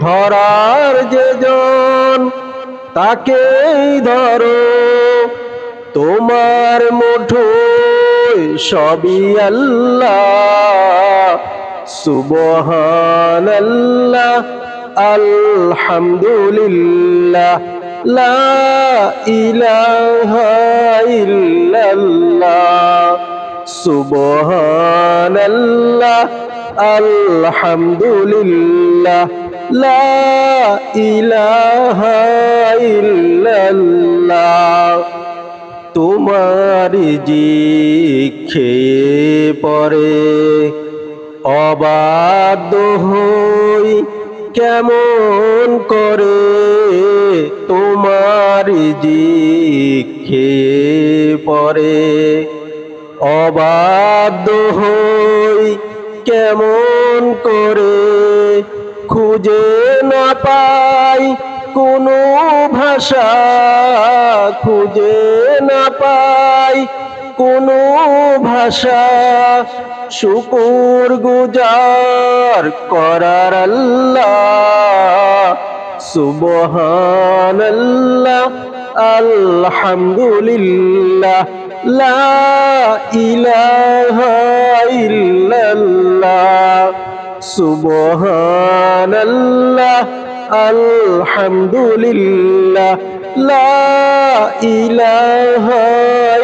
ধরার যে জন তাকেই ধরো। তোমার মুঠোয় সবই আল্লাহ সুবহানাল্লাহ আলহামদুলিল্লাহ লা ইলাহা ইল্লাল্লাহ আলহামদুলিল্লাহ, লা ইলাহা ইল্লাল্লাহ। তোমার পরে অবাধ্য হই কেমন করে? তোমার জি খেয়ে পরে অবাধ্য হই কেমন করে খুঁজে না পাই, কোনো ভাষা খুঁজে না পাই, কোনো ভাষা শুকুর গুজার করার আল্লাহ, সুবহানাল্লাহ। আলহামদুলিল্লাহ, লা ইলাহা ইল্লাল্লাহ, সুবহানাল্লাহ, আলহামদুলিল্লাহ, লা ইলাহা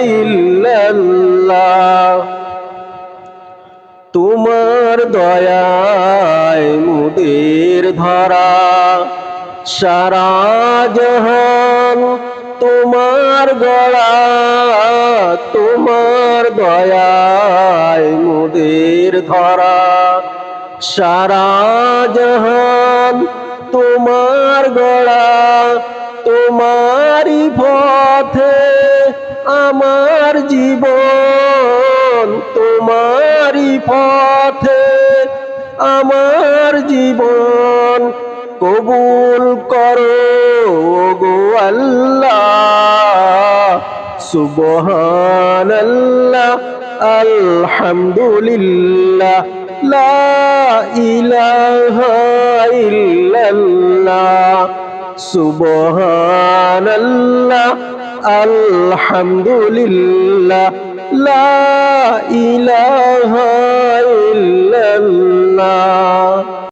ইল্লাল্লাহ। তোমার দয়ায় মুদের ধরা, সারা জাহান তোমার গড়া, তোমার দয়ায় মুদের ধরা। সারা জাহান তোমার গড়া, তোমারই পথে আমার জীবন, তোমারই পথে আমার জীবন। কবুল করো গো আল্লাহ। আলহামদুলিল্লাহ সুবহানাল্লাহ আলহামদুলিল্লাহ লা ইলাহা ইল্লাল্লাহ।